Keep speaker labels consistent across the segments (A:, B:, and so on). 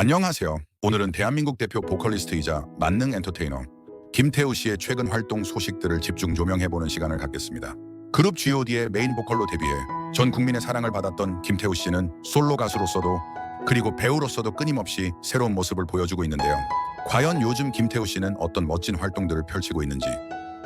A: 안녕하세요. 오늘은 대한민국 대표 보컬리스트이자 만능 엔터테이너 김태우 씨의 최근 활동 소식들을 집중 조명해보는 시간을 갖겠습니다. 그룹 G.O.D의 메인 보컬로 데뷔해 전 국민의 사랑을 받았던 김태우 씨는 솔로 가수로서도 그리고 배우로서도 끊임없이 새로운 모습을 보여주고 있는데요. 과연 요즘 김태우 씨는 어떤 멋진 활동들을 펼치고 있는지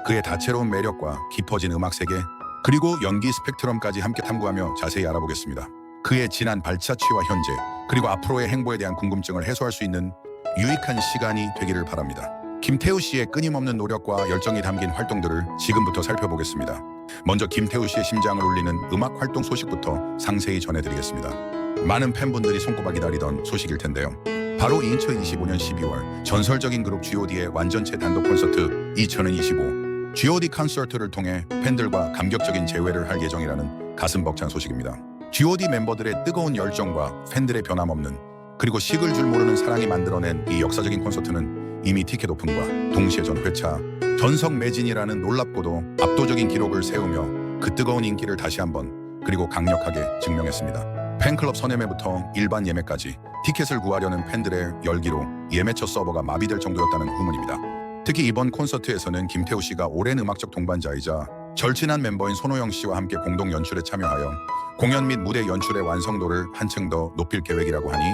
A: 그의 다채로운 매력과 깊어진 음악 세계 그리고 연기 스펙트럼까지 함께 탐구하며 자세히 알아보겠습니다. 그의 지난 발자취와 현재 그리고 앞으로의 행보에 대한 궁금증을 해소할 수 있는 유익한 시간이 되기를 바랍니다. 김태우 씨의 끊임없는 노력과 열정이 담긴 활동들을 지금부터 살펴보겠습니다. 먼저 김태우 씨의 심장을 울리는 음악 활동 소식부터 상세히 전해드리겠습니다. 많은 팬분들이 손꼽아 기다리던 소식일 텐데요. 바로 2025년 12월 전설적인 그룹 G.O.D의 완전체 단독 콘서트 2025 G.O.D 콘서트를 통해 팬들과 감격적인 재회를 할 예정이라는 가슴 벅찬 소식입니다. G.O.D 멤버들의 뜨거운 열정과 팬들의 변함없는 그리고 식을 줄 모르는 사랑이 만들어낸 이 역사적인 콘서트는 이미 티켓 오픈과 동시에 전 회차 전석 매진이라는 놀랍고도 압도적인 기록을 세우며 그 뜨거운 인기를 다시 한번 그리고 강력하게 증명했습니다. 팬클럽 선예매부터 일반 예매까지 티켓을 구하려는 팬들의 열기로 예매처 서버가 마비될 정도였다는 후문입니다. 특히 이번 콘서트에서는 김태우 씨가 오랜 음악적 동반자이자 절친한 멤버인 손호영 씨와 함께 공동 연출에 참여하여 공연 및 무대 연출의 완성도를 한층 더 높일 계획이라고 하니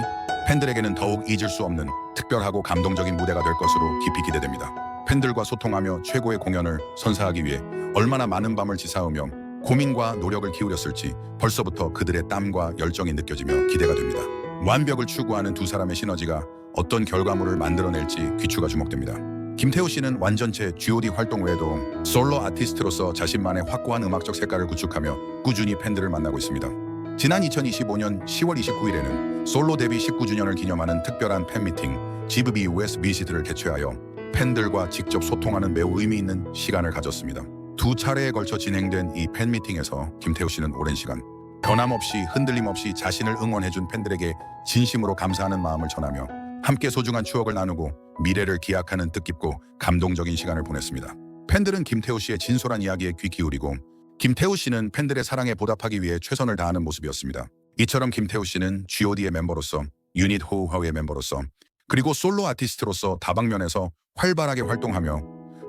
A: 팬들에게는 더욱 잊을 수 없는 특별하고 감동적인 무대가 될 것으로 깊이 기대됩니다. 팬들과 소통하며 최고의 공연을 선사하기 위해 얼마나 많은 밤을 지사하며 고민과 노력을 기울였을지 벌써부터 그들의 땀과 열정이 느껴지며 기대가 됩니다. 완벽을 추구하는 두 사람의 시너지가 어떤 결과물을 만들어낼지 귀추가 주목됩니다. 김태우 씨는 완전체 G.O.D 활동 외에도 솔로 아티스트로서 자신만의 확고한 음악적 색깔을 구축하며 꾸준히 팬들을 만나고 있습니다. 지난 2025년 10월 29일에는 솔로 데뷔 19주년을 기념하는 특별한 팬미팅 GVB US 비시트를 개최하여 팬들과 직접 소통하는 매우 의미 있는 시간을 가졌습니다. 두 차례에 걸쳐 진행된 이 팬미팅에서 김태우 씨는 오랜 시간 변함없이 흔들림 없이 자신을 응원해준 팬들에게 진심으로 감사하는 마음을 전하며 함께 소중한 추억을 나누고 미래를 기약하는 뜻깊고 감동적인 시간을 보냈습니다. 팬들은 김태우 씨의 진솔한 이야기에 귀 기울이고 김태우 씨는 팬들의 사랑에 보답하기 위해 최선을 다하는 모습이었습니다. 이처럼 김태우 씨는 G.O.D의 멤버로서 유닛 호우하우의 멤버로서 그리고 솔로 아티스트로서 다방면에서 활발하게 활동하며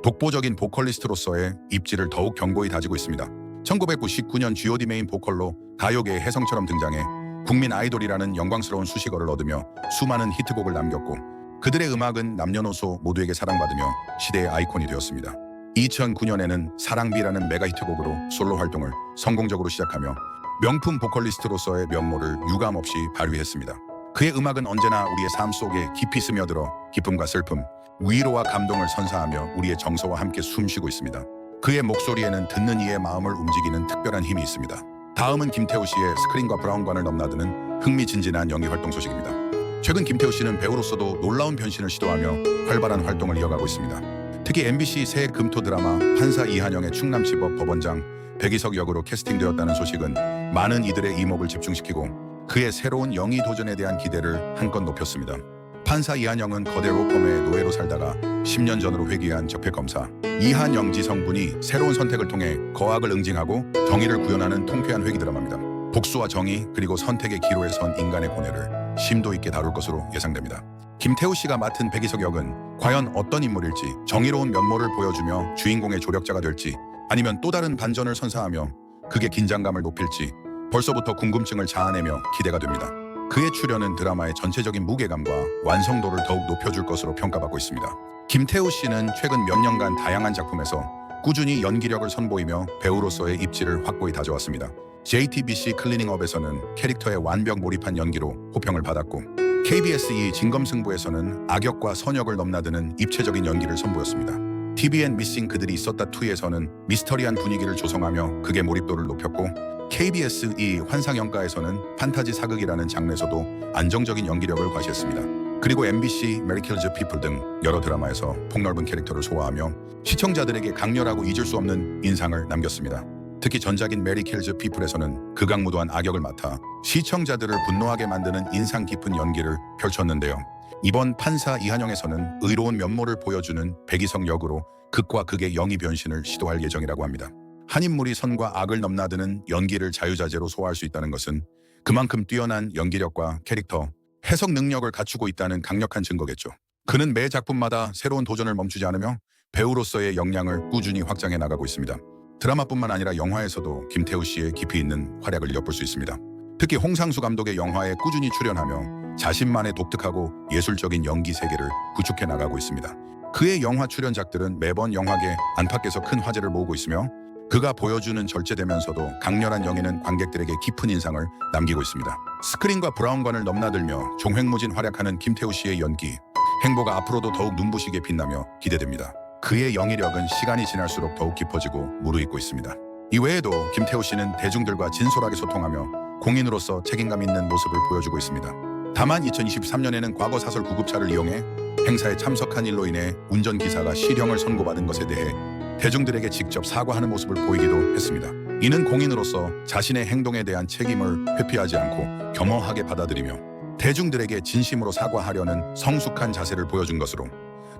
A: 독보적인 보컬리스트로서의 입지를 더욱 견고히 다지고 있습니다. 1999년 G.O.D 메인 보컬로 가요계의 혜성처럼 등장해 국민 아이돌이라는 영광스러운 수식어를 얻으며 수많은 히트곡을 남겼고 그들의 음악은 남녀노소 모두에게 사랑받으며 시대의 아이콘이 되었습니다. 2009년에는 사랑비라는 메가 히트곡으로 솔로 활동을 성공적으로 시작하며 명품 보컬리스트로서의 면모를 유감없이 발휘했습니다. 그의 음악은 언제나 우리의 삶 속에 깊이 스며들어 기쁨과 슬픔, 위로와 감동을 선사하며 우리의 정서와 함께 숨쉬고 있습니다. 그의 목소리에는 듣는 이의 마음을 움직이는 특별한 힘이 있습니다. 다음은 김태우 씨의 스크린과 브라운관을 넘나드는 흥미진진한 연기 활동 소식입니다. 최근 김태우 씨는 배우로서도 놀라운 변신을 시도하며 활발한 활동을 이어가고 있습니다. 특히 MBC 새 금토 드라마 판사 이한영의 충남지법 법원장 백이석 역으로 캐스팅되었다는 소식은 많은 이들의 이목을 집중시키고 그의 새로운 영희 도전에 대한 기대를 한껏 높였습니다. 판사 이한영은 거대 로펌의 노예로 살다가 10년 전으로 회귀한 적폐검사 이한영지 성분이 새로운 선택을 통해 거악을 응징하고 정의를 구현하는 통쾌한 회귀 드라마입니다. 복수와 정의 그리고 선택의 기로에 선 인간의 고뇌를 심도 있게 다룰 것으로 예상됩니다. 김태우 씨가 맡은 백이석 역은 과연 어떤 인물일지 정의로운 면모를 보여주며 주인공의 조력자가 될지 아니면 또 다른 반전을 선사하며 극의 긴장감을 높일지 벌써부터 궁금증을 자아내며 기대가 됩니다. 그의 출연은 드라마의 전체적인 무게감과 완성도를 더욱 높여줄 것으로 평가받고 있습니다. 김태우 씨는 최근 몇 년간 다양한 작품에서 꾸준히 연기력을 선보이며 배우로서의 입지를 확고히 다져왔습니다. JTBC 클리닝업에서는 캐릭터에 완벽 몰입한 연기로 호평을 받았고 KBS 이 진검승부에서는 악역과 선역을 넘나드는 입체적인 연기를 선보였습니다. TVN 미싱 그들이 있었다 2에서는 미스터리한 분위기를 조성하며 극의 몰입도를 높였고 KBS 이 환상연가에서는 판타지 사극이라는 장르에서도 안정적인 연기력을 과시했습니다. 그리고 MBC 메리킬즈 피플 등 여러 드라마에서 폭넓은 캐릭터를 소화하며 시청자들에게 강렬하고 잊을 수 없는 인상을 남겼습니다. 특히 전작인 메리킬즈 피플에서는 극악무도한 악역을 맡아 시청자들을 분노하게 만드는 인상 깊은 연기를 펼쳤는데요. 이번 판사 이한영에서는 의로운 면모를 보여주는 백이성 역으로 극과 극의 영이 변신을 시도할 예정이라고 합니다. 한 인물이 선과 악을 넘나드는 연기를 자유자재로 소화할 수 있다는 것은 그만큼 뛰어난 연기력과 캐릭터 해석 능력을 갖추고 있다는 강력한 증거겠죠. 그는 매 작품마다 새로운 도전을 멈추지 않으며 배우로서의 역량을 꾸준히 확장해 나가고 있습니다. 드라마뿐만 아니라 영화에서도 김태우 씨의 깊이 있는 활약을 엿볼 수 있습니다. 특히 홍상수 감독의 영화에 꾸준히 출연하며 자신만의 독특하고 예술적인 연기 세계를 구축해 나가고 있습니다. 그의 영화 출연작들은 매번 영화계 안팎에서 큰 화제를 모으고 있으며 그가 보여주는 절제되면서도 강렬한 영예는 관객들에게 깊은 인상을 남기고 있습니다. 스크린과 브라운관을 넘나들며 종횡무진 활약하는 김태우 씨의 연기, 행보가 앞으로도 더욱 눈부시게 빛나며 기대됩니다. 그의 영위력은 시간이 지날수록 더욱 깊어지고 무르익고 있습니다. 이외에도 김태우 씨는 대중들과 진솔하게 소통하며 공인으로서 책임감 있는 모습을 보여주고 있습니다. 다만 2023년에는 과거 사설 구급차를 이용해 행사에 참석한 일로 인해 운전기사가 실형을 선고받은 것에 대해 대중들에게 직접 사과하는 모습을 보이기도 했습니다. 이는 공인으로서 자신의 행동에 대한 책임을 회피하지 않고 겸허하게 받아들이며 대중들에게 진심으로 사과하려는 성숙한 자세를 보여준 것으로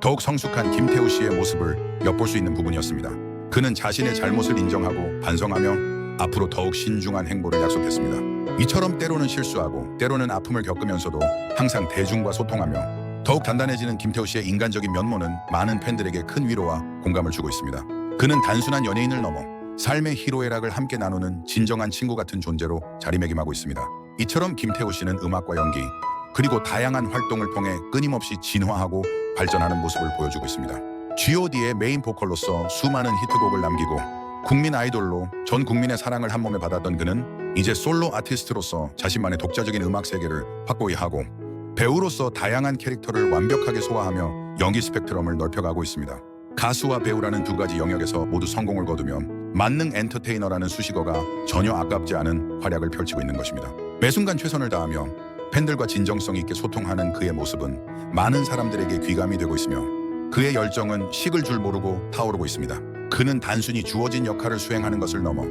A: 더욱 성숙한 김태우 씨의 모습을 엿볼 수 있는 부분이었습니다. 그는 자신의 잘못을 인정하고 반성하며 앞으로 더욱 신중한 행보를 약속했습니다. 이처럼 때로는 실수하고 때로는 아픔을 겪으면서도 항상 대중과 소통하며 더욱 단단해지는 김태우 씨의 인간적인 면모는 많은 팬들에게 큰 위로와 공감을 주고 있습니다. 그는 단순한 연예인을 넘어 삶의 희로애락을 함께 나누는 진정한 친구 같은 존재로 자리매김하고 있습니다. 이처럼 김태우 씨는 음악과 연기 그리고 다양한 활동을 통해 끊임없이 진화하고 발전하는 모습을 보여주고 있습니다. G.O.D의 메인 보컬로서 수많은 히트곡을 남기고 국민 아이돌로 전 국민의 사랑을 한 몸에 받았던 그는 이제 솔로 아티스트로서 자신만의 독자적인 음악 세계를 확고히 하고 배우로서 다양한 캐릭터를 완벽하게 소화하며 연기 스펙트럼을 넓혀가고 있습니다. 가수와 배우라는 두 가지 영역에서 모두 성공을 거두며 만능 엔터테이너라는 수식어가 전혀 아깝지 않은 활약을 펼치고 있는 것입니다. 매 순간 최선을 다하며 팬들과 진정성 있게 소통하는 그의 모습은 많은 사람들에게 귀감이 되고 있으며 그의 열정은 식을 줄 모르고 타오르고 있습니다. 그는 단순히 주어진 역할을 수행하는 것을 넘어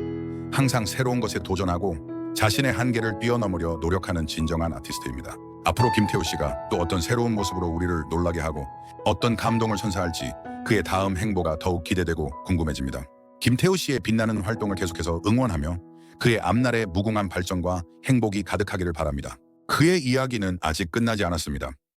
A: 항상 새로운 것에 도전하고 자신의 한계를 뛰어넘으려 노력하는 진정한 아티스트입니다. 앞으로 김태우 씨가 또 어떤 새로운 모습으로 우리를 놀라게 하고 어떤 감동을 선사할지 그의 다음 행보가 더욱 기대되고 궁금해집니다. 김태우 씨의 빛나는 활동을 계속해서 응원하며 그의 앞날의 무궁한 발전과 행복이 가득하기를 바랍니다. 그의 이야기는 아직 끝나지 않았습니다.